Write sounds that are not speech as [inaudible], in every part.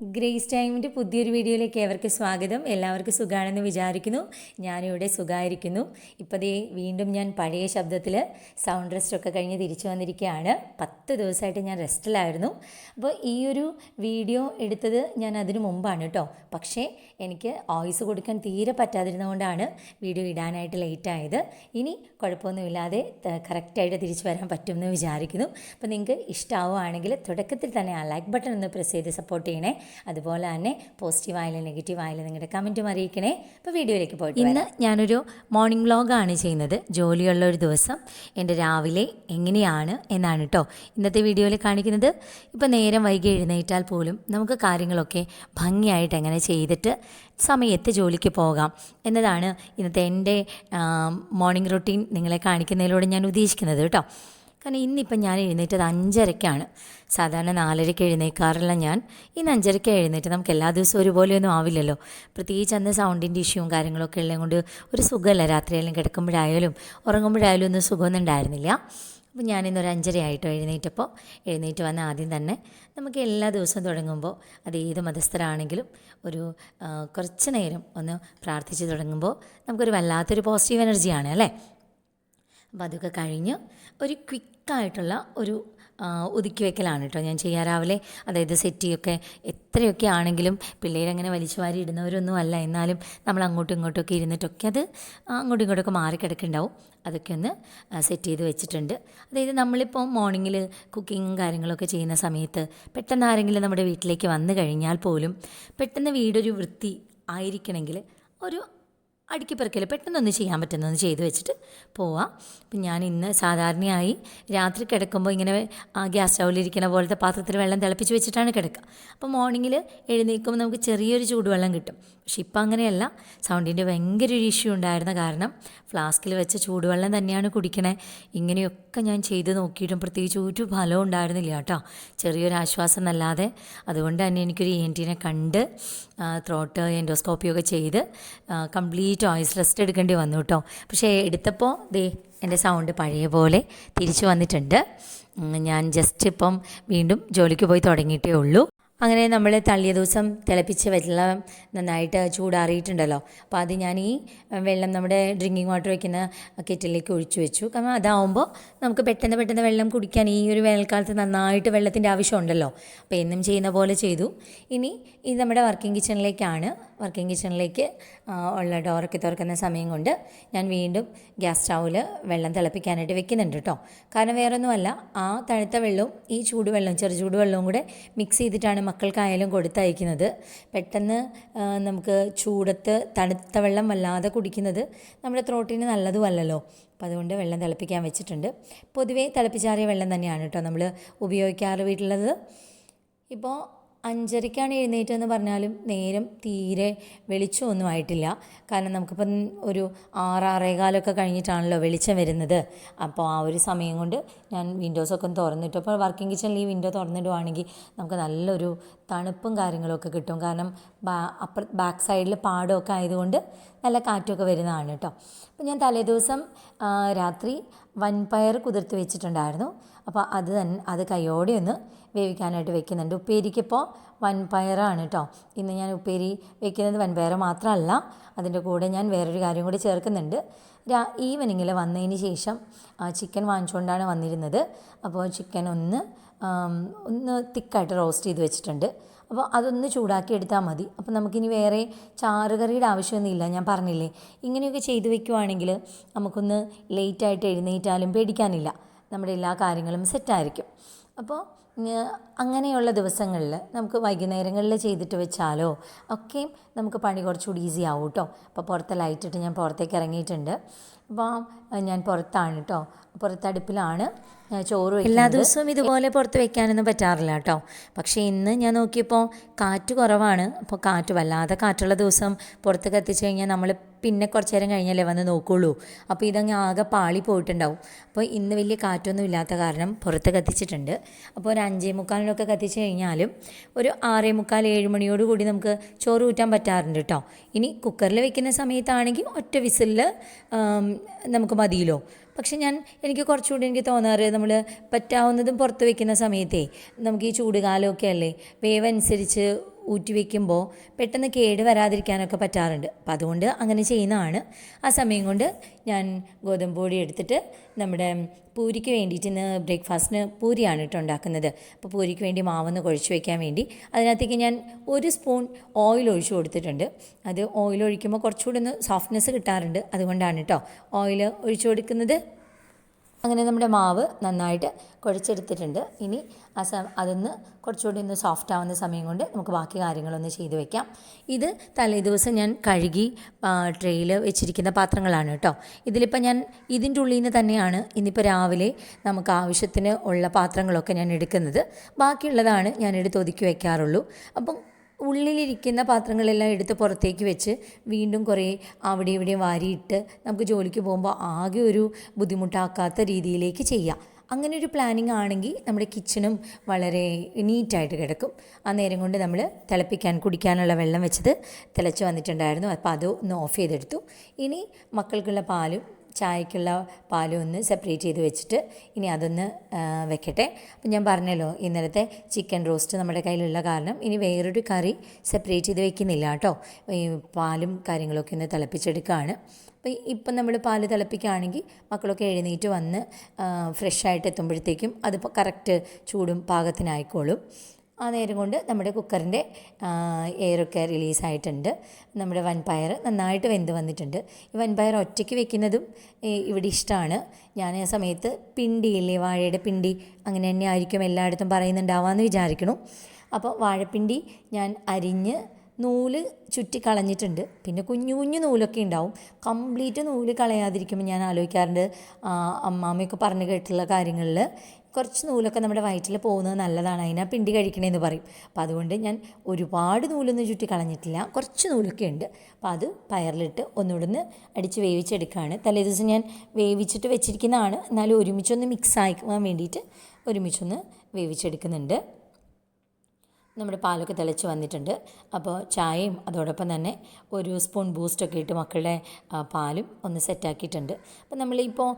Grace ടൈമിന്റെ പുതിയൊരു വീഡിയോയിലേക്ക് ഏവർക്ക് സ്വാഗതം. എല്ലാവർക്കും സുഖമാണെന്ന് വിചാരിക്കുന്നു. ഞാനിവിടെ സുഖമായിരിക്കുന്നു. ഇപ്പോൾ ദേ വീണ്ടും ഞാൻ പഴയ ശബ്ദത്തിൽ സൗണ്ട് റെസ്റ്റൊക്കെ കഴിഞ്ഞ് തിരിച്ചു വന്നിരിക്കുകയാണ്. പത്ത് ദിവസമായിട്ട് ഞാൻ റെസ്റ്റിലായിരുന്നു. അപ്പോൾ ഈ ഒരു വീഡിയോ എടുത്തത് ഞാൻ അതിനു മുമ്പാണ് കേട്ടോ. പക്ഷേ എനിക്ക് വോയിസ് കൊടുക്കാൻ തീരെ പറ്റാതിരുന്നതുകൊണ്ടാണ് വീഡിയോ ഇടാനായിട്ട് ലേറ്റ് ആയത് ഇനി കുഴപ്പമൊന്നുമില്ലാതെ കറക്റ്റായിട്ട് തിരിച്ചു വരാൻ പറ്റുമെന്ന് വിചാരിക്കുന്നു. അപ്പോൾ നിങ്ങൾക്ക് ഇഷ്ടമാവുകയാണെങ്കിൽ തുടക്കത്തിൽ തന്നെ ആ ലൈക്ക് ബട്ടൺ ഒന്ന് പ്രസ് ചെയ്ത് സപ്പോർട്ട് ചെയ്യണേ. അതുപോലെ തന്നെ പോസിറ്റീവ് ആയാലും നെഗറ്റീവ് ആയാലും നിങ്ങളുടെ കമന്റും അറിയിക്കണേ. അപ്പോൾ വീഡിയോയിലേക്ക് പോയിട്ട് ഇന്ന് ഞാനൊരു മോർണിംഗ് വ്ലോഗാണ് ചെയ്യുന്നത്. ജോലിയുള്ള ഒരു ദിവസം. എന്റെ രാവിലെ എങ്ങനെയാണ് എന്നാണ് കേട്ടോ ഇന്നത്തെ വീഡിയോയിൽ കാണിക്കുന്നത്. ഇപ്പോൾ നേരം വൈകി എഴുന്നേറ്റാൽ പോലും നമുക്ക് കാര്യങ്ങളൊക്കെ ഭംഗിയായിട്ട് എങ്ങനെ ചെയ്തിട്ട് സമയത്ത് ജോലിക്ക് പോകാം എന്നതാണ് ഇന്നത്തെ എന്റെ മോർണിംഗ് റൊട്ടീൻ നിങ്ങളെ കാണിക്കുന്നതിലൂടെ ഞാൻ ഉദ്ദേശിക്കുന്നത് കേട്ടോ കാരണം ഇന്നിപ്പം ഞാൻ എഴുന്നേറ്റത് അഞ്ചരയ്ക്കാണ് സാധാരണ നാലരയ്ക്ക് എഴുന്നേക്കാറില്ല ഞാൻ. ഇന്ന് അഞ്ചരയ്ക്ക് എഴുന്നേറ്റ്. നമുക്ക് എല്ലാ ദിവസവും ഒരുപോലെയൊന്നും ആവില്ലല്ലോ. പ്രത്യേകിച്ച് അന്ന് സൗണ്ടിന്റെ ഇഷ്യൂവും കാര്യങ്ങളൊക്കെ ഉള്ളത് കൊണ്ട് ഒരു സുഖമല്ല. രാത്രിയായാലും കിടക്കുമ്പോഴായാലും ഉറങ്ങുമ്പോഴായാലും ഒന്നും സുഖമൊന്നും ഉണ്ടായിരുന്നില്ല. അപ്പോൾ ഞാനിന്നൊരു അഞ്ചരയായിട്ടോ എഴുന്നേറ്റപ്പോൾ എഴുന്നേറ്റ് വന്ന ആദ്യം തന്നെ നമുക്ക് എല്ലാ ദിവസവും തുടങ്ങുമ്പോൾ അത് ഏത് മതസ്ഥരാണെങ്കിലും ഒരു കുറച്ച് നേരം ഒന്ന് പ്രാർത്ഥിച്ച് തുടങ്ങുമ്പോൾ നമുക്കൊരു വല്ലാത്തൊരു പോസിറ്റീവ് എനർജിയാണ് അല്ലേ? അപ്പോൾ അതൊക്കെ കഴിഞ്ഞ് ഒരു ക്വിക്കായിട്ടുള്ള ഒരു ഒതുക്കി വെക്കലാണ് കേട്ടോ ഞാൻ ചെയ്യാൻ രാവിലെ അതായത് സെറ്റിയൊക്കെ എത്രയൊക്കെ ആണെങ്കിലും പിള്ളേരങ്ങനെ വലിച്ചു വാരി ഇടുന്നവരൊന്നും അല്ല. എന്നാലും നമ്മൾ അങ്ങോട്ടും ഇങ്ങോട്ടൊക്കെ ഇരുന്നിട്ടൊക്കെ അത് അങ്ങോട്ടും ഇങ്ങോട്ടൊക്കെ മാറിക്കിടക്കുന്നുണ്ടാവും അതൊക്കെ ഒന്ന് സെറ്റ് ചെയ്ത് വെച്ചിട്ടുണ്ട്. അതായത് നമ്മളിപ്പോൾ മോർണിംഗിൽ കുക്കിങ്ങും കാര്യങ്ങളൊക്കെ ചെയ്യുന്ന സമയത്ത് പെട്ടെന്ന് ആരെങ്കിലും നമ്മുടെ വീട്ടിലേക്ക് വന്നു കഴിഞ്ഞാൽ പോലും പെട്ടെന്ന് വീടൊരു വൃത്തി ആയിരിക്കണമെങ്കിൽ ഒരു അടുക്കി പെറുക്കൽ പെട്ടെന്നൊന്ന് ചെയ്യാൻ പറ്റുന്നൊന്ന് ചെയ്ത് വെച്ചിട്ട് പോവാം. അപ്പം ഞാൻ ഇന്ന് സാധാരണയായി രാത്രി കിടക്കുമ്പോൾ ഇങ്ങനെ ആ ഗ്യാസ് സ്റ്റൗവിലിരിക്കുന്ന പോലത്തെ പാത്രത്തിൽ വെള്ളം തിളപ്പിച്ച് വെച്ചിട്ടാണ് കിടക്കുക. അപ്പോൾ മോർണിംഗിൽ എഴുന്നേൽക്കുമ്പോൾ നമുക്ക് ചെറിയൊരു ചൂടുവെള്ളം കിട്ടും. പക്ഷെ ഇപ്പം അങ്ങനെയല്ല. സൗണ്ടിന്റെ ഭയങ്കര ഒരു ഇഷ്യൂ ഉണ്ടായിരുന്ന കാരണം ഫ്ലാസ്കിൽ വെച്ച ചൂടുവെള്ളം തന്നെയാണ് കുടിക്കണേ. ഇങ്ങനെയൊക്കെ ഞാൻ ചെയ്ത് നോക്കിയിട്ടും പ്രത്യേകിച്ച് ഒരു ഫലവും ഉണ്ടായിരുന്നില്ല കേട്ടോ. ചെറിയൊരു ആശ്വാസം എന്നല്ലാതെ. അതുകൊണ്ട് തന്നെ എനിക്കൊരു എൻ ടീനെ കണ്ട് ത്രോട്ട് എൻഡോസ്കോപ്പിയൊക്കെ ചെയ്ത് കംപ്ലീറ്റ് വോയിസ് റെസ്റ്റ് എടുക്കേണ്ടി വന്നു കേട്ടോ. പക്ഷേ എടുത്തപ്പോൾ ദേ എന്റെ സൗണ്ട് പഴയ പോലെ തിരിച്ചു വന്നിട്ടുണ്ട്. ഞാൻ ജസ്റ്റ് ഇപ്പം വീണ്ടും ജോലിക്ക് പോയി തുടങ്ങിയിട്ടേ ഉള്ളൂ. അങ്ങനെ നമ്മൾ തള്ളിയ ദിവസം തിളപ്പിച്ച വെള്ളം നന്നായിട്ട് ചൂടാറിയിട്ടുണ്ടല്ലോ. അപ്പോൾ അത് ഞാൻ ഈ വെള്ളം നമ്മുടെ ഡ്രിങ്കിങ് വാട്ടർ വയ്ക്കുന്ന കെറ്റിലേക്ക് ഒഴിച്ചു വെച്ചു. കാരണം അതാവുമ്പോൾ നമുക്ക് പെട്ടെന്ന് പെട്ടെന്ന് വെള്ളം കുടിക്കാൻ ഈ ഒരു വേനൽക്കാലത്ത് നന്നായിട്ട് വെള്ളത്തിന്റെ ആവശ്യമുണ്ടല്ലോ. അപ്പോൾ എന്നും ചെയ്യുന്ന പോലെ ചെയ്തു. ഇനി ഇത് നമ്മുടെ വർക്കിംഗ് കിച്ചണിലേക്കാണ് വർക്കിംഗ് കിച്ചണിലേക്ക് ഉള്ള ഡോറൊക്കെ തുറക്കുന്ന സമയം കൊണ്ട് ഞാൻ വീണ്ടും ഗ്യാസ് സ്റ്റൗവിൽ വെള്ളം തിളപ്പിക്കാനായിട്ട് വെക്കുന്നുണ്ട് കേട്ടോ കാരണം വേറൊന്നുമല്ല ആ തണുത്ത വെള്ളവും ഈ ചൂടുവെള്ളവും ചെറു ചൂടുവെള്ളവും കൂടെ മിക്സ് ചെയ്തിട്ടാണ് മക്കൾക്കായാലും കൊടുത്തയക്കുന്നത്. പെട്ടെന്ന് നമുക്ക് ചൂടത്ത് തണുത്ത വെള്ളം വല്ലാതെ കുടിക്കുന്നത് നമ്മുടെ ത്രോട്ടിന് നല്ലതുമല്ലല്ലോ. അപ്പോൾ അതുകൊണ്ട് വെള്ളം തിളപ്പിക്കാൻ വെച്ചിട്ടുണ്ട്. പൊതുവേ തിളപ്പിച്ചാറിയ വെള്ളം തന്നെയാണ് കേട്ടോ നമ്മൾ ഉപയോഗിക്കാറ് വീട്ടിലുള്ളത് ഇപ്പോൾ അഞ്ചരയ്ക്കാണ് എഴുന്നേറ്റെന്ന് പറഞ്ഞാലും നേരം തീരെ വെളിച്ചമൊന്നും ആയിട്ടില്ല. കാരണം നമുക്കിപ്പം ഒരു ആറാറേകാലൊക്കെ കഴിഞ്ഞിട്ടാണല്ലോ വെളിച്ചം വരുന്നത്. അപ്പോൾ ആ ഒരു സമയം കൊണ്ട് ഞാൻ വിൻഡോസൊക്കെ ഒന്ന് തുറന്നിട്ടു. അപ്പോൾ വർക്കിംഗ് കിച്ചണിൽ ഈ വിൻഡോ തുറന്നിടുവാണെങ്കിൽ നമുക്ക് നല്ലൊരു തണുപ്പും കാര്യങ്ങളൊക്കെ കിട്ടും. കാരണം അപ്പുറ ബാക്ക് സൈഡിൽ പാടമൊക്കെ ആയതുകൊണ്ട് നല്ല കാറ്റൊക്കെ വരുന്നതാണ് കേട്ടോ. അപ്പോൾ ഞാൻ തലേദിവസം രാത്രി വൻപയർ കുതിർത്ത് വെച്ചിട്ടുണ്ടായിരുന്നു. അപ്പോൾ അത് തന്നെ അത് കൈയോടെ ഒന്ന് വേവിക്കാനായിട്ട് വെക്കുന്നുണ്ട്. ഉപ്പേരിക്കിപ്പോൾ വൻപയറാണ് കേട്ടോ ഇന്ന് ഞാൻ ഉപ്പേരി വെക്കുന്നത് വൻപയർ മാത്രമല്ല അതിന്റെ കൂടെ ഞാൻ വേറൊരു കാര്യം കൂടി ചേർക്കുന്നുണ്ട്. രാ ഈവനിങ്ങിൽ വന്നതിന് ശേഷം ചിക്കൻ വാങ്ങിച്ചുകൊണ്ടാണ് വന്നിരുന്നത്. അപ്പോൾ ചിക്കൻ ഒന്ന് ഒന്ന് തിക്കായിട്ട് റോസ്റ്റ് ചെയ്ത് വെച്ചിട്ടുണ്ട്. അപ്പോൾ അതൊന്ന് ചൂടാക്കി എടുത്താൽ മതി. അപ്പോൾ നമുക്കിനി വേറെ ചാറുകറിയുടെ ആവശ്യമൊന്നുമില്ല. ഞാൻ പറഞ്ഞില്ലേ ഇങ്ങനെയൊക്കെ ചെയ്ത് വെക്കുവാണെങ്കിൽ നമുക്കൊന്ന് ലേറ്റായിട്ട് എഴുന്നേറ്റാലും പേടിക്കാനില്ല. നമ്മുടെ എല്ലാ കാര്യങ്ങളും സെറ്റായിരിക്കും. അപ്പോൾ അങ്ങനെയുള്ള ദിവസങ്ങളിൽ നമുക്ക് വൈകുന്നേരങ്ങളിൽ ചെയ്തിട്ട് വെച്ചാലോ ഒക്കെയും നമുക്ക് പണി കുറച്ചുകൂടി ഈസി ആവും കേട്ടോ. അപ്പോൾ പുറത്തെ ലൈറ്റിട്ട് ഞാൻ പുറത്തേക്ക് ഇറങ്ങിയിട്ടുണ്ട്. അപ്പോൾ ഞാൻ പുറത്താണ് കേട്ടോ. പുറത്തടുപ്പിലാണ് ചോറ് എല്ലാ ദിവസവും ഇതുപോലെ പുറത്ത് വെക്കാനൊന്നും പറ്റാറില്ല കേട്ടോ. പക്ഷേ ഇന്ന് ഞാൻ നോക്കിയപ്പോൾ കാറ്റ് കുറവാണ്. അപ്പോൾ കാറ്റ് വല്ലാതെ കാറ്റുള്ള ദിവസം പുറത്ത് കത്തിച്ച് കഴിഞ്ഞാൽ നമ്മൾ പിന്നെ കുറച്ച് നേരം കഴിഞ്ഞല്ലേ വന്ന് നോക്കുള്ളൂ. അപ്പോൾ ഇതങ്ങ് ആകെ പാളി പോയിട്ടുണ്ടാവും. അപ്പോൾ ഇന്ന് വലിയ കാറ്റൊന്നും ഇല്ലാത്ത കാരണം പുറത്ത് കത്തിച്ചിട്ടുണ്ട്. അപ്പോൾ ഒരു അഞ്ചേ മുക്കാലിനൊക്കെ കത്തിച്ച് കഴിഞ്ഞാലും ഒരു ആറേ മുക്കാൽ ഏഴ് മണിയോട് കൂടി നമുക്ക് ചോറ് ഊറ്റാൻ പറ്റാറുണ്ട് കേട്ടോ ഇനി കുക്കറിൽ വെക്കുന്ന സമയത്താണെങ്കിൽ ഒറ്റ വിസിലിൽ നമുക്ക് മതിയല്ലോ. പക്ഷെ ഞാൻ എനിക്ക് കുറച്ചുകൂടി എനിക്ക് തോന്നാറ് നമ്മൾ പറ്റാവുന്നതും പുറത്ത് വെക്കുന്ന സമയത്തേ നമുക്ക് ഈ ചൂടുകാലമൊക്കെ അല്ലേ വേവ് അനുസരിച്ച് ഊറ്റി വയ്ക്കുമ്പോൾ പെട്ടെന്ന് കേട് വരാതിരിക്കാനൊക്കെ പറ്റാറുണ്ട്. അപ്പം അതുകൊണ്ട് അങ്ങനെ ചെയ്യുന്നതാണ്. ആ സമയം കൊണ്ട് ഞാൻ ഗോതമ്പ് പൊടി എടുത്തിട്ട് നമ്മുടെ പൂരിക്ക് വേണ്ടിയിട്ട് ഇന്ന് ബ്രേക്ക്ഫാസ്റ്റിന് പൂരിയാണ് കേട്ടോ ഉണ്ടാക്കുന്നത്. അപ്പോൾ പൂരിക്ക് വേണ്ടി മാവൊന്ന് കുഴച്ച് വയ്ക്കാൻ വേണ്ടി അതിനകത്തേക്ക് ഞാൻ ഒരു സ്പൂൺ ഓയിൽ ഒഴിച്ചു കൊടുത്തിട്ടുണ്ട്. അത് ഓയിൽ ഒഴിക്കുമ്പോൾ കുറച്ചുകൂടി ഒന്ന് സോഫ്റ്റ്നെസ് കിട്ടാറുണ്ട്. അതുകൊണ്ടാണ് കേട്ടോ ഓയിൽ ഒഴിച്ചു കൊടുക്കുന്നത്. അങ്ങനെ നമ്മുടെ മാവ് നന്നായിട്ട് കുഴച്ചെടുത്തിട്ടുണ്ട്. ഇനി ആ സ അതൊന്ന് കുറച്ചുകൂടി ഒന്ന് സോഫ്റ്റ് ആവുന്ന സമയം കൊണ്ട് നമുക്ക് ബാക്കി കാര്യങ്ങളൊന്ന് ചെയ്ത് വെക്കാം. ഇത് തലേ ദിവസം ഞാൻ കഴുകി ട്രെയിൽ വെച്ചിരിക്കുന്ന പാത്രങ്ങളാണ് കേട്ടോ. ഇതിലിപ്പോൾ ഞാൻ ഇതിന്റെ ഉള്ളിൽ നിന്ന് തന്നെയാണ് ഇന്നിപ്പോൾ രാവിലെ നമുക്ക് ആവശ്യത്തിന് ഉള്ള പാത്രങ്ങളൊക്കെ ഞാൻ എടുക്കുന്നത്. ബാക്കിയുള്ളതാണ് ഞാൻ എടുത്ത് ഒതുക്കി വയ്ക്കാറുള്ളൂ അപ്പം ഉള്ളിലിരിക്കുന്ന പാത്രങ്ങളെല്ലാം എടുത്ത് പുറത്തേക്ക് വെച്ച് വീണ്ടും കുറേ അവിടെ ഇവിടെയും വാരിയിട്ട് നമുക്ക് ജോലിക്ക് പോകുമ്പോൾ ആകെ ഒരു ബുദ്ധിമുട്ടാക്കാത്ത രീതിയിലേക്ക് ചെയ്യാം. അങ്ങനെ ഒരു പ്ലാനിങ് ആണെങ്കിൽ നമ്മുടെ കിച്ചണും വളരെ നീറ്റായിട്ട് കിടക്കും. ആ നേരം കൊണ്ട് നമ്മൾ തിളപ്പിക്കാൻ കുടിക്കാനുള്ള വെള്ളം വെച്ചത് തിളച്ച് വന്നിട്ടുണ്ടായിരുന്നു. അപ്പോൾ അത് ഒന്ന് ഓഫ് ചെയ്തെടുത്തു. ഇനി മക്കൾക്കുള്ള പാലും ചായക്കുള്ള പാലും ഒന്ന് സെപ്പറേറ്റ് ചെയ്ത് വെച്ചിട്ട് ഇനി അതൊന്ന് വെക്കട്ടെ. അപ്പം ഞാൻ പറഞ്ഞല്ലോ ഇന്നലത്തെ ചിക്കൻ റോസ്റ്റ് നമ്മുടെ കയ്യിലുള്ള കാരണം ഇനി വേറൊരു കറി സെപ്പറേറ്റ് ചെയ്ത് വെക്കുന്നില്ല കേട്ടോ. ഈ പാലും കാര്യങ്ങളൊക്കെ ഒന്ന് തിളപ്പിച്ചെടുക്കുകയാണ് അപ്പോൾ ഇപ്പം നമ്മൾ പാൽ തിളപ്പിക്കുകയാണെങ്കിൽ മക്കളൊക്കെ എഴുന്നേറ്റ് വന്ന് ഫ്രഷായിട്ട് എത്തുമ്പോഴത്തേക്കും അതിപ്പോൾ കറക്റ്റ് ചൂടും പാകത്തിനായിക്കോളും. ആ നേരം കൊണ്ട് നമ്മുടെ കുക്കറിന്റെ എയറൊക്കെ റിലീസായിട്ടുണ്ട് നമ്മുടെ വൻപയർ നന്നായിട്ട് വെന്ത് വന്നിട്ടുണ്ട്. ഈ വൻപയർ ഒറ്റയ്ക്ക് വെക്കുന്നതും ഇവിടെ ഇഷ്ടമാണ്. ഞാൻ ആ സമയത്ത് പിണ്ടിയില്ലേ വാഴയുടെ പിണ്ടി? അങ്ങനെ തന്നെ ആയിരിക്കും എല്ലായിടത്തും പറയുന്നുണ്ടാവാമെന്ന് വിചാരിക്കണം. അപ്പോൾ വാഴപ്പിണ്ടി ഞാൻ അരിഞ്ഞ് നൂൽ ചുറ്റി കളഞ്ഞിട്ടുണ്ട്. പിന്നെ കുഞ്ഞു കുഞ്ഞു നൂലൊക്കെ ഉണ്ടാവും. കംപ്ലീറ്റ് നൂൽ കളയാതിരിക്കുമ്പോൾ ഞാൻ ആലോചിക്കാറുണ്ട് അമ്മാമ്മയൊക്കെ പറഞ്ഞു കേട്ടിട്ടുള്ള കാര്യങ്ങളിൽ കുറച്ച് നൂലൊക്കെ നമ്മുടെ വയറ്റിൽ പോകുന്നത് നല്ലതാണ്. അതിനാ പിണ്ടി കഴിക്കണേന്ന് പറയും. അപ്പോൾ അതുകൊണ്ട് ഞാൻ ഒരുപാട് നൂലൊന്നും ചുറ്റി കളഞ്ഞിട്ടില്ല. കുറച്ച് നൂലൊക്കെ ഉണ്ട്. അപ്പോൾ അത് പയറിലിട്ട് ഒന്നുകൂടെ ഒന്ന് അടിച്ച് വേവിച്ചെടുക്കുകയാണ്. തലേ ദിവസം ഞാൻ വേവിച്ചിട്ട് വെച്ചിരിക്കുന്നതാണ്. എന്നാലും ഒരുമിച്ചൊന്ന് മിക്സ് ആയിക്കുവാൻ വേണ്ടിയിട്ട് ഒരുമിച്ചൊന്ന് വേവിച്ചെടുക്കുന്നുണ്ട്. നമ്മുടെ പാലൊക്കെ തിളച്ച് വന്നിട്ടുണ്ട്. അപ്പോൾ ചായയും അതോടൊപ്പം തന്നെ ഒരു സ്പൂൺ ബൂസ്റ്റൊക്കെ ഇട്ട് മക്കളുടെ പാലും ഒന്ന് സെറ്റാക്കിയിട്ടുണ്ട് അപ്പോൾ നമ്മളിപ്പോൾ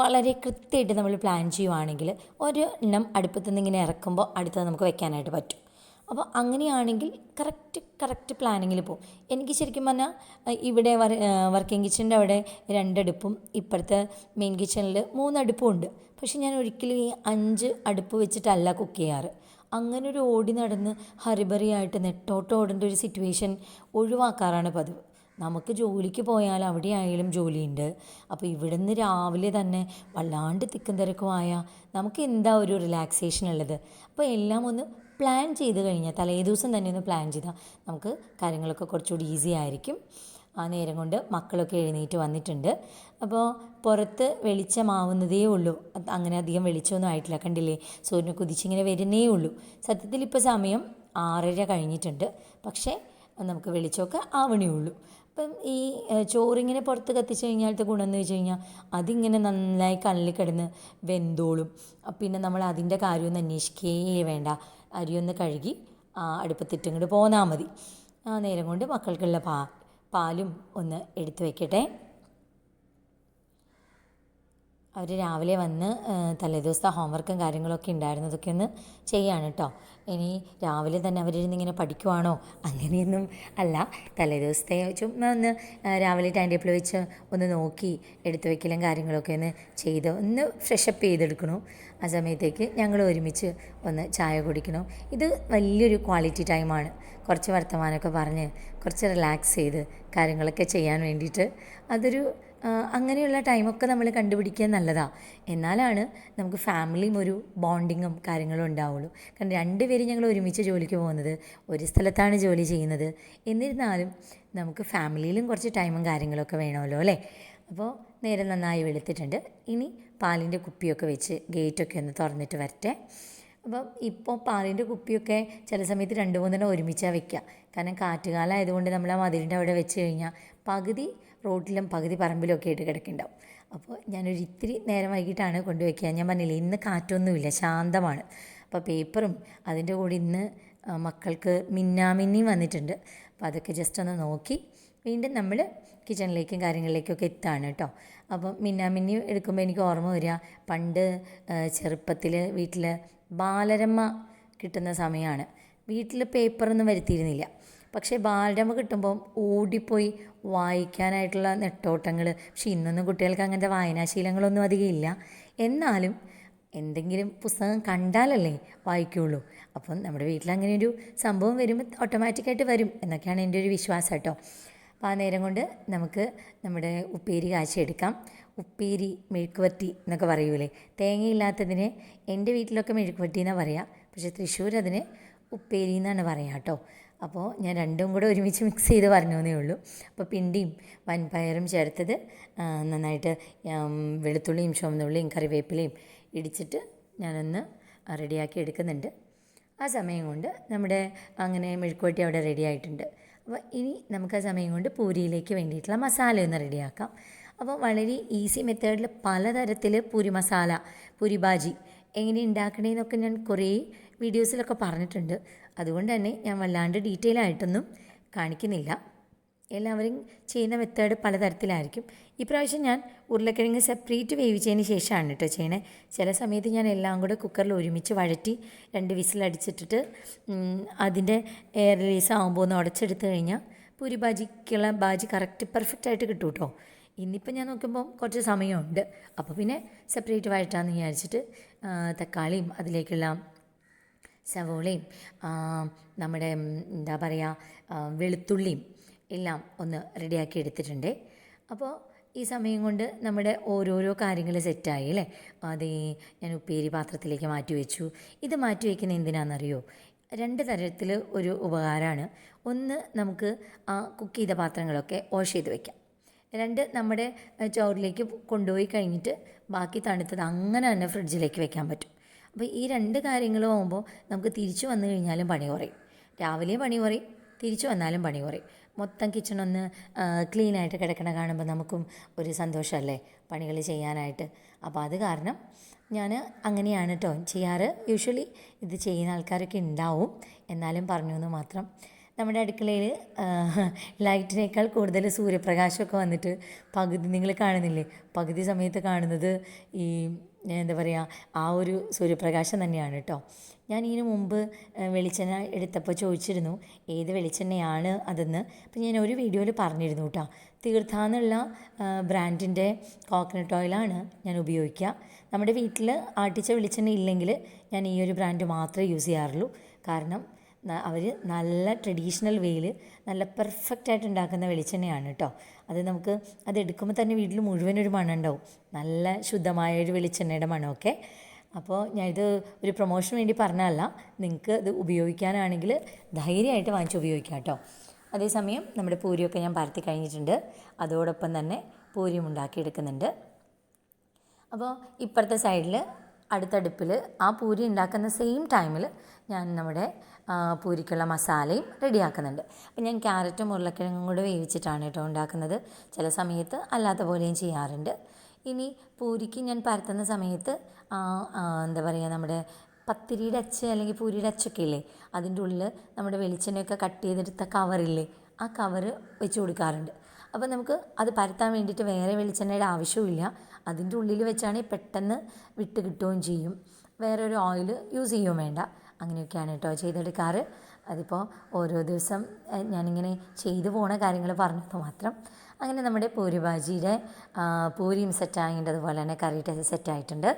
വളരെ കൃത്യമായിട്ട് നമ്മൾ പ്ലാൻ ചെയ്യുവാണെങ്കിൽ ഒരു എണ്ണം അടുപ്പത്ത് നിന്ന് ഇങ്ങനെ ഇറക്കുമ്പോൾ അടുത്തത് നമുക്ക് വെക്കാനായിട്ട് പറ്റും. അപ്പോൾ അങ്ങനെയാണെങ്കിൽ കറക്റ്റ് കറക്റ്റ് പ്ലാനിങ്ങിൽ പോകും എനിക്ക് ശരിക്കും പറഞ്ഞാൽ ഇവിടെ വർ വർക്കിംഗ് കിച്ചണിന്റെ അവിടെ രണ്ടടുപ്പും ഇപ്പോഴത്തെ മെയിൻ കിച്ചണിൽ മൂന്നടുപ്പും ഉണ്ട്. പക്ഷേ ഞാൻ ഒരിക്കലും ഈ അഞ്ച് അടുപ്പ് വെച്ചിട്ടല്ല കുക്ക് ചെയ്യാറ്. അങ്ങനെ ഒരു ഓടി നടന്ന് ഹറിബറിയായിട്ട് നെട്ടോട്ട് ഓടേണ്ട ഒരു സിറ്റുവേഷൻ ഒഴിവാക്കാറാണ് പതിവ്. നമുക്ക് ജോലിക്ക് പോയാൽ അവിടെ ആയാലും ജോലിയുണ്ട്. അപ്പോൾ ഇവിടുന്ന് രാവിലെ തന്നെ വല്ലാണ്ട് തിക്കും തിരക്കുമായ നമുക്ക് എന്താ ഒരു റിലാക്സേഷൻ ഉള്ളത്? അപ്പോൾ എല്ലാം ഒന്ന് പ്ലാൻ ചെയ്ത് കഴിഞ്ഞാൽ തലേ ദിവസം തന്നെ ഒന്ന് പ്ലാൻ ചെയ്താൽ നമുക്ക് കാര്യങ്ങളൊക്കെ കുറച്ചുകൂടി ഈസി ആയിരിക്കും. ആ നേരം കൊണ്ട് മക്കളൊക്കെ എഴുന്നേറ്റ് വന്നിട്ടുണ്ട്. അപ്പോൾ പുറത്ത് വെളിച്ചമാവുന്നതേ ഉള്ളൂ. അങ്ങനെ അധികം വെളിച്ചമൊന്നും ആയിട്ടില്ല. കണ്ടില്ലേ? സൂര്യനെ കുതിച്ചിങ്ങനെ വരുന്നേ ഉള്ളൂ. സത്യത്തിൽ ഇപ്പോൾ സമയം ആറര കഴിഞ്ഞിട്ടുണ്ട്. പക്ഷേ നമുക്ക് വെളിച്ചമൊക്കെ ആവണേ ഉള്ളൂ. അപ്പം ഈ ചോറിങ്ങനെ പുറത്ത് കത്തിച്ച് കഴിഞ്ഞാലത്തെ എന്ന് വെച്ച് കഴിഞ്ഞാൽ അതിങ്ങനെ നന്നായി കണ്ണിൽ കിടന്ന് വെന്തോളും. പിന്നെ നമ്മൾ അതിന്റെ കാര്യമൊന്നും അന്വേഷിക്കേ വേണ്ട. അരിയൊന്ന് കഴുകി അടുപ്പത്തിട്ടിങ്ങോട്ട് പോന്നാൽ മതി. ആ നേരം കൊണ്ട് മക്കൾക്കുള്ള പാ പാലും ഒന്ന് എടുത്തു വെക്കട്ടെ. അവർ രാവിലെ വന്ന് തലേദിവസത്തെ ഹോംവർക്കും കാര്യങ്ങളൊക്കെ ഉണ്ടായിരുന്നു അതൊക്കെ ഒന്ന് ചെയ്യാണ് കേട്ടോ ഇനി രാവിലെ തന്നെ അവരിരുന്ന് ഇങ്ങനെ പഠിക്കുവാണോ? അങ്ങനെയൊന്നും അല്ല. തലേദിവസത്തെ ചുമ്മാ ഒന്ന് രാവിലെ ടൈം ടേബിൾ വെച്ച് ഒന്ന് നോക്കി എടുത്തു വയ്ക്കലും കാര്യങ്ങളൊക്കെ ഒന്ന് ചെയ്ത് ഒന്ന് ഫ്രഷപ്പ് ചെയ്തെടുക്കണു. ആ സമയത്തേക്ക് ഞങ്ങൾ ഒരുമിച്ച് ഒന്ന് ചായ കുടിക്കണം. ഇത് വലിയൊരു ക്വാളിറ്റി ടൈമാണ് കുറച്ച് വർത്തമാനമൊക്കെ പറഞ്ഞ് കുറച്ച് റിലാക്സ് ചെയ്ത് കാര്യങ്ങളൊക്കെ ചെയ്യാൻ വേണ്ടിയിട്ട് അതൊരു അങ്ങനെയുള്ള ടൈമൊക്കെ നമ്മൾ കണ്ടുപിടിക്കുക നല്ലതാണ് എന്നാലാണ് നമുക്ക് ഫാമിലിയും ഒരു ബോണ്ടിങ്ങും കാര്യങ്ങളും ഉണ്ടാവുള്ളൂ. കാരണം രണ്ടുപേരും ഞങ്ങൾ ഒരുമിച്ച് ജോലിക്ക് പോകുന്നത് ഒരു സ്ഥലത്താണ് ജോലി ചെയ്യുന്നത്. എന്നിരുന്നാലും നമുക്ക് ഫാമിലിയിലും കുറച്ച് ടൈമും കാര്യങ്ങളൊക്കെ വേണമല്ലോ അല്ലേ? അപ്പോൾ നേരെ നന്നായി വെളുത്തിട്ടുണ്ട്. ഇനി പാലിന്റെ കുപ്പിയൊക്കെ വെച്ച് ഗേറ്റൊക്കെ ഒന്ന് തുറന്നിട്ട് വരട്ടെ. അപ്പം ഇപ്പോൾ പാലിന്റെ കുപ്പിയൊക്കെ ചില സമയത്ത് രണ്ട് മൂന്നെണ്ണം ഒരുമിച്ചാണ് വെക്കുക കാരണം കാറ്റുകാലം ആയതുകൊണ്ട് നമ്മൾ ആ മതിലിന്റെ അവിടെ വെച്ച് കഴിഞ്ഞാൽ പകുതി റോട്ടിലും പകുതി പറമ്പിലും ഒക്കെ ആയിട്ട് കിടക്കുന്നുണ്ടാവും. അപ്പോൾ ഞാനൊരു ഇത്തിരി നേരം വൈകിട്ടാണ് കൊണ്ടുവയ്ക്കുക. ഞാൻ പറഞ്ഞില്ലേ ഇന്ന് കാറ്റൊന്നുമില്ല ശാന്തമാണ്. അപ്പോൾ പേപ്പറും അതിന്റെ കൂടെ ഇന്ന് മക്കൾക്ക് മിന്നാമിന്നിയും വന്നിട്ടുണ്ട്. അപ്പോൾ അതൊക്കെ ജസ്റ്റ് ഒന്ന് നോക്കി വീണ്ടും നമ്മൾ കിച്ചണിലേക്കും കാര്യങ്ങളിലേക്കൊക്കെ എത്താണ് കേട്ടോ. അപ്പം മിന്നാമിന്നി എടുക്കുമ്പോൾ എനിക്ക് ഓർമ്മ വരിക പണ്ട് ചെറുപ്പത്തിൽ വീട്ടിൽ ബാലരമ്മ കിട്ടുന്ന സമയമാണ്. വീട്ടിൽ പേപ്പറൊന്നും വരുത്തിയിരുന്നില്ല. പക്ഷേ ബാലരമ കിട്ടുമ്പം ഓടിപ്പോയി വായിക്കാനായിട്ടുള്ള നെട്ടോട്ടങ്ങൾ പക്ഷെ ഇന്നൊന്നും കുട്ടികൾക്ക് അങ്ങനത്തെ വായനാശീലങ്ങളൊന്നും അധികം ഇല്ല. എന്നാലും എന്തെങ്കിലും പുസ്തകം കണ്ടാലല്ലേ വായിക്കുള്ളൂ. അപ്പം നമ്മുടെ വീട്ടിൽ അങ്ങനെ ഒരു സംഭവം വരുമ്പോൾ ഓട്ടോമാറ്റിക്കായിട്ട് വരും എന്നൊക്കെയാണ് എന്റെ ഒരു വിശ്വാസം കേട്ടോ. അപ്പോൾ ആ നേരം കൊണ്ട് നമുക്ക് നമ്മുടെ ഉപ്പേരി കാച്ചിയെടുക്കാം ഉപ്പേരി മെഴുക്കുവരട്ടി എന്നൊക്കെ പറയൂലേ. തേങ്ങയില്ലാത്തതിന് എന്റെ വീട്ടിലൊക്കെ മെഴുക്കുവരട്ടി എന്നാണ് പറയുക പക്ഷേ തൃശ്ശൂർ അതിന് ഉപ്പേരി എന്നാണ് പറയുക കേട്ടോ. അപ്പോൾ ഞാൻ രണ്ടും കൂടെ ഒരുമിച്ച് മിക്സ് ചെയ്ത് പറഞ്ഞേ ഉള്ളൂ. അപ്പോൾ പിണ്ടിയും വൻപയറും ചേർത്തത് നന്നായിട്ട് വെളുത്തുള്ളിയും ചുവന്നുള്ളിയും കറിവേപ്പിലയും ഇടിച്ചിട്ട് ഞാനൊന്ന് റെഡിയാക്കി എടുക്കുന്നുണ്ട്. ആ സമയം കൊണ്ട് നമ്മുടെ അങ്ങനെ മെഴുക്കുവട്ടി അവിടെ റെഡി ആയിട്ടുണ്ട്. അപ്പോൾ ഇനി നമുക്ക് ആ സമയം കൊണ്ട് പൂരിയിലേക്ക് വേണ്ടിയിട്ടുള്ള മസാല ഒന്ന് റെഡിയാക്കാം അപ്പോൾ വളരെ ഈസി മെത്തേഡിൽ പലതരത്തിൽ പൂരി മസാല പൂരി ബാജി എങ്ങനെ ഉണ്ടാക്കണേന്നൊക്കെ ഞാൻ കുറേ വീഡിയോസിലൊക്കെ പറഞ്ഞിട്ടുണ്ട്. അതുകൊണ്ട് തന്നെ ഞാൻ വല്ലാണ്ട് ഡീറ്റെയിൽ ആയിട്ടൊന്നും കാണിക്കുന്നില്ല. എല്ലാവരും ചെയ്യുന്ന മെത്തേഡ് പലതരത്തിലായിരിക്കും. ഇപ്രാവശ്യം ഞാൻ ഉരുളക്കിഴങ്ങ് സെപ്പറേറ്റ് വേവിച്ചതിന് ശേഷമാണ് കേട്ടോ ചെയ്യണേ. ചില സമയത്ത് ഞാൻ എല്ലാം കൂടെ കുക്കറിൽ ഒരുമിച്ച് വഴറ്റി രണ്ട് വിസിലടിച്ചിട്ടിട്ട് അതിന്റെ എയർ റിലീസ് ആകുമ്പോൾ ഒന്ന് ഉടച്ചെടുത്ത് കഴിഞ്ഞാൽ പൂരി ബാജിക്കുള്ള ബാജി കറക്റ്റ് പെർഫെക്റ്റ് ആയിട്ട് കിട്ടും കേട്ടോ ഇന്നിപ്പോൾ ഞാൻ നോക്കുമ്പോൾ കുറച്ച് സമയമുണ്ട്. അപ്പോൾ പിന്നെ സെപ്പറേറ്റ് വഴറ്റാമെന്ന് വിചാരിച്ചിട്ട് തക്കാളിയും അതിലേക്കുള്ള സവോളയും നമ്മുടെ എന്താ പറയുക വെളുത്തുള്ളിയും എല്ലാം ഒന്ന് റെഡിയാക്കി എടുത്തിട്ടുണ്ട്. അപ്പോൾ ഈ സമയം കൊണ്ട് നമ്മുടെ ഓരോരോ കാര്യങ്ങൾ സെറ്റായി അല്ലേ? അത് ഞാൻ ഉപ്പേരി പാത്രത്തിലേക്ക് മാറ്റി വെച്ചു. ഇത് മാറ്റി വയ്ക്കുന്ന എന്തിനാണെന്നറിയോ? രണ്ട് തരത്തിൽ ഒരു ഉപകാരമാണ്. ഒന്ന് നമുക്ക് ആ കുക്ക് ചെയ്ത പാത്രങ്ങളൊക്കെ വാഷ് ചെയ്ത് വെക്കാം. രണ്ട് നമ്മുടെ ചോറിലേക്ക് കൊണ്ടുപോയി കഴിഞ്ഞിട്ട് ബാക്കി തണുത്തത് അങ്ങനെ തന്നെ ഫ്രിഡ്ജിലേക്ക് വെക്കാൻ പറ്റും. അപ്പോൾ ഈ രണ്ട് കാര്യങ്ങളും ആകുമ്പോൾ നമുക്ക് തിരിച്ചു വന്നു കഴിഞ്ഞാലും പണി കുറയും. രാവിലെ പണി കുറയും തിരിച്ചു വന്നാലും പണി കുറയും. മൊത്തം ക്ലീൻ ആയിട്ട് കിടക്കണ കാണുമ്പോൾ നമുക്കും ഒരു സന്തോഷമല്ലേ പണികൾ ചെയ്യാനായിട്ട്. അപ്പോൾ അത് കാരണം ഞാൻ അങ്ങനെയാണ് കേട്ടോ ചെയ്യാറ്. യൂഷ്വലി ഇത് ചെയ്യുന്ന ആൾക്കാരൊക്കെ ഉണ്ടാവും. എന്നാലും പറഞ്ഞു എന്ന് മാത്രം നമ്മുടെ അടുക്കളയിൽ ലൈറ്റിനേക്കാൾ കൂടുതൽ സൂര്യപ്രകാശമൊക്കെ വന്നിട്ട് പകുതി നിങ്ങൾ കാണുന്നില്ലേ? പകുതി സമയത്ത് കാണുന്നത് ഈ എന്താ പറയുക ആ ഒരു സൂര്യപ്രകാശം തന്നെയാണ് കേട്ടോ ഞാൻ ഇതിനു മുമ്പ് വെളിച്ചെണ്ണ എടുത്തപ്പോൾ ചോദിച്ചിരുന്നു ഏത് വെളിച്ചെണ്ണയാണ് അതെന്ന്? അപ്പം ഞാൻ ഒരു വീഡിയോയിൽ പറഞ്ഞിരുന്നു കേട്ടോ തീർത്ഥാന്നുള്ള ബ്രാൻഡിന്റെ കോക്കനട്ട് ഓയിലാണ് ഞാൻ ഉപയോഗിക്കുക. നമ്മുടെ വീട്ടിൽ ആട്ടിച്ച വെളിച്ചെണ്ണ ഇല്ലെങ്കിൽ ഞാൻ ഈ ഒരു ബ്രാൻഡ് മാത്രമേ യൂസ് ചെയ്യാറുള്ളൂ. കാരണം അവർ നല്ല ട്രഡീഷണൽ വേയിൽ നല്ല പെർഫെക്റ്റ് ആയിട്ട് ഉണ്ടാക്കുന്ന വെളിച്ചെണ്ണയാണ് കേട്ടോ അത് നമുക്ക് അത് എടുക്കുമ്പോൾ തന്നെ വീട്ടിൽ മുഴുവൻ ഒരു മണം ഉണ്ടാവും നല്ല ശുദ്ധമായ ഒരു വെളിച്ചെണ്ണയുടെ മണമൊക്കെ. അപ്പോൾ ഞാൻ ഇത് ഒരു പ്രൊമോഷന് വേണ്ടി പറഞ്ഞതല്ല. നിങ്ങൾക്ക് ഇത് ഉപയോഗിക്കാനാണെങ്കിൽ ധൈര്യമായിട്ട് വാങ്ങിച്ച് ഉപയോഗിക്കാം കേട്ടോ അതേസമയം നമ്മുടെ പൂരിയൊക്കെ ഞാൻ പരത്തി കഴിഞ്ഞിട്ടുണ്ട്. അതോടൊപ്പം തന്നെ പൂരിയും ഉണ്ടാക്കിയെടുക്കുന്നുണ്ട് അപ്പോൾ ഇപ്പുറത്തെ സൈഡിൽ അടുത്തടുപ്പിൽ ആ പൂരി ഉണ്ടാക്കുന്ന സെയിം ടൈമിൽ ഞാൻ നമ്മുടെ പൂരിക്കുള്ള മസാലയും റെഡിയാക്കുന്നുണ്ട്. അപ്പം ഞാൻ ക്യാരറ്റും ഉരുളക്കിഴങ്ങും കൂടെ വേവിച്ചിട്ടാണ് കേട്ടോ ഉണ്ടാക്കുന്നത്. ചില സമയത്ത് അല്ലാത്ത പോലെയും ചെയ്യാറുണ്ട്. ഇനി പൂരിക്ക് ഞാൻ പരത്തുന്ന സമയത്ത് എന്താ പറയുക നമ്മുടെ പത്തിരിയുടെ അച്ച അല്ലെങ്കിൽ പൂരിയുടെ അച്ചൊക്കെ ഇല്ലേ അതിന്റെ ഉള്ളിൽ നമ്മുടെ വെളിച്ചെണ്ണയൊക്കെ കട്ട് ചെയ്തെടുത്ത കവറില്ലേ ആ കവറ് വെച്ച് കൊടുക്കാറുണ്ട്. അപ്പോൾ നമുക്ക് അത് പരത്താൻ വേണ്ടിയിട്ട് വേറെ വെളിച്ചെണ്ണയുടെ ആവശ്യമില്ല അതിന്റെ ഉള്ളിൽ വെച്ചാണെങ്കിൽ പെട്ടെന്ന് വിട്ട് കിട്ടുകയും ചെയ്യും. വേറൊരു ഓയിൽ യൂസ് ചെയ്യുകയും വേണ്ട. അങ്ങനെയൊക്കെയാണ് കേട്ടോ ചെയ്തെടുക്കാറ്. അതിപ്പോൾ ഓരോ ദിവസം ഞാനിങ്ങനെ ചെയ്തു പോണ കാര്യങ്ങൾ പറഞ്ഞത് മാത്രം അങ്ങനെ നമ്മുടെ പൂരി ഭാജിയുടെ പൂരിയും സെറ്റായിട്ടുണ്ട് അതുപോലെ തന്നെ കറി സെറ്റായിട്ടുണ്ട്.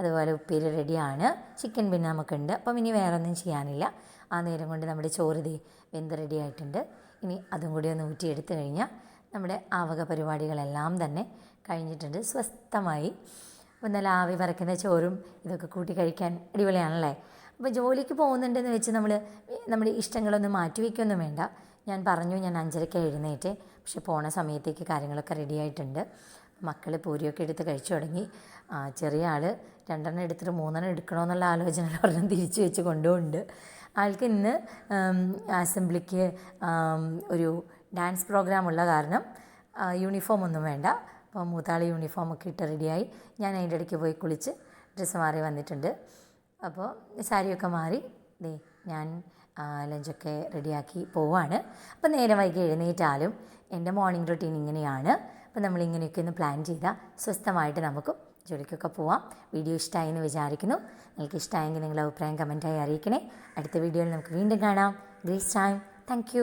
അതുപോലെ ഉപ്പേരി റെഡിയാണ്. ചിക്കൻ പിന്നെ നമുക്കുണ്ട്. അപ്പം ഇനി വേറെ ഒന്നും ചെയ്യാനില്ല. ആ നേരം കൊണ്ട് നമ്മുടെ ചോറ് ദേ വെന്ത് റെഡി ആയിട്ടുണ്ട് ഇനി അതും കൂടി ഒന്ന് ഊറ്റിയെടുത്തു കഴിഞ്ഞാൽ നമ്മുടെ ആവക പരിപാടികളെല്ലാം തന്നെ കഴിഞ്ഞിട്ടുണ്ട്. സ്വസ്ഥമായി. അപ്പോൾ നല്ല ആവി പറക്കുന്ന ചോറും ഇതൊക്കെ കൂട്ടി കഴിക്കാൻ അടിപൊളിയാണല്ലേ? അപ്പോൾ ജോലിക്ക് പോകുന്നുണ്ടെന്ന് വെച്ച് നമ്മൾ നമ്മുടെ ഇഷ്ടങ്ങളൊന്നും മാറ്റി വയ്ക്കൊന്നും വേണ്ട. ഞാൻ പറഞ്ഞു ഞാൻ അഞ്ചരയ്ക്ക് എഴുന്നേറ്റ്. പക്ഷെ പോണ സമയത്തേക്ക് കാര്യങ്ങളൊക്കെ റെഡി ആയിട്ടുണ്ട്. മക്കൾ പൂരിയൊക്കെ എടുത്ത് കഴിച്ചു തുടങ്ങി. ചെറിയ ആൾ രണ്ടെണ്ണം എടുത്തിട്ട് മൂന്നെണ്ണം എടുക്കണമെന്നുള്ള ആലോചന [laughs] ഒരെണ്ണം തിരിച്ചു വെച്ച് കൊണ്ടുപോകുന്നുണ്ട്. ആൾക്ക് ഇന്ന് അസംബ്ലിക്ക് ഒരു ഡാൻസ് പ്രോഗ്രാം ഉള്ള കാരണം യൂണിഫോം ഒന്നും വേണ്ട. അപ്പോൾ മൂത്താളി യൂണിഫോമൊക്കെ ഇട്ട് റെഡിയായി ഞാൻ അതിന്റെ ഇടയ്ക്ക് പോയി കുളിച്ച് ഡ്രസ്സ് മാറി വന്നിട്ടുണ്ട്. അപ്പോൾ സാരിയൊക്കെ മാറി. ദേ ഞാൻ ലഞ്ചൊക്കെ റെഡിയാക്കി പോവാണ്. അപ്പോൾ നേരെ വൈകി എഴുന്നേറ്റാലും എന്റെ മോർണിംഗ് റൊട്ടീൻ ഇങ്ങനെയാണ്. അപ്പോൾ നമ്മൾ ഇങ്ങനെയൊക്കെ ഒന്ന് പ്ലാൻ ചെയ്താൽ സ്വസ്ഥമായിട്ട് നമുക്ക് ജോലിക്കൊക്കെ പോവാം. വീഡിയോ ഇഷ്ടമായി എന്ന് വിചാരിക്കുന്നു. നിങ്ങൾക്ക് ഇഷ്ടമായെങ്കിൽ നിങ്ങളുടെ അഭിപ്രായം കമന്റായി അറിയിക്കണേ. അടുത്ത വീഡിയോയിൽ നമുക്ക് വീണ്ടും കാണാം. Grace time thank